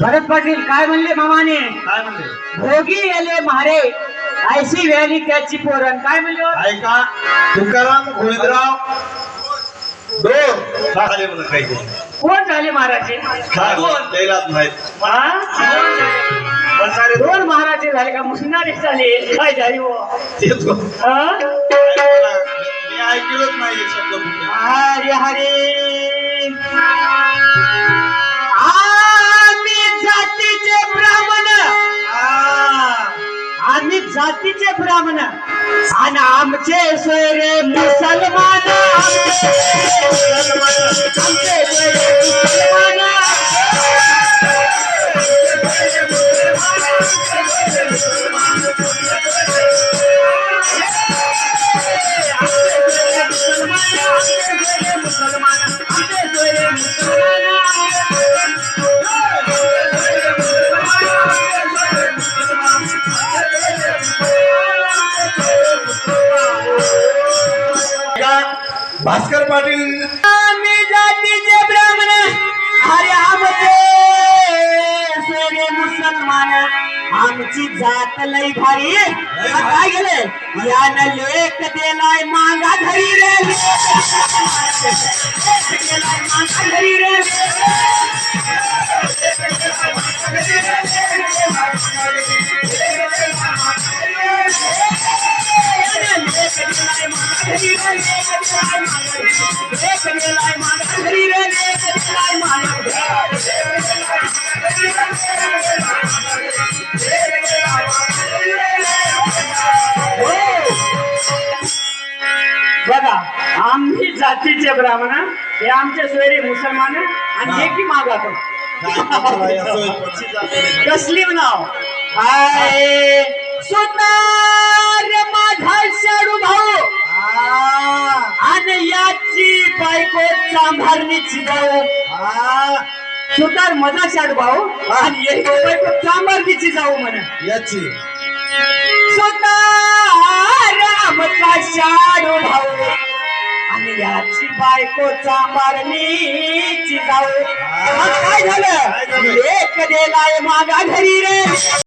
भरत पाटील काय म्हणले मामाने? काय म्हणले? भोगी येले मारे ऐशी व्याली त्याची पोरण काय म्हणले हो? ऐका तुकाराम गोविंदराव दोन झाले म्हणून कोण झाले महाराजे? हा? दोन दोन महाराजे झाले का? मुसनारे झाले. काय झाले हो? ते दोन. हा? मी ऐकलंच नाही हे शब्द कुठे. हरे हरे. जातीचे ब्राह्मण. आणि आमचे सोयरे मुसलमान भास्कर पाटील. आम्ही जातीचे ब्राह्मण अरे आमचे. सोयरे मुसलमान आमची जात लई भारी. काय गेले यानं लेख देलाय मांगा घरी रे. मांगा घरी रे. बघा आम्ही जातीचे ब्राह्मण हे? आमचे सोयरे मुसलमान आणि हे की मागातो कसली नाव? हाय सुतार माझा शाडू भाऊ आणि याची बायको चांभारणीची जाऊ सुतार माझा शाडू भाऊ. आणि याची बायको चांभारणीची जाऊ म्हणा. याची. सुतार आमचा शाडू भाऊ. आणि याची बायको चांभारणीची जाऊ मग काय झालं? लेख देलाय मागा घरी रे.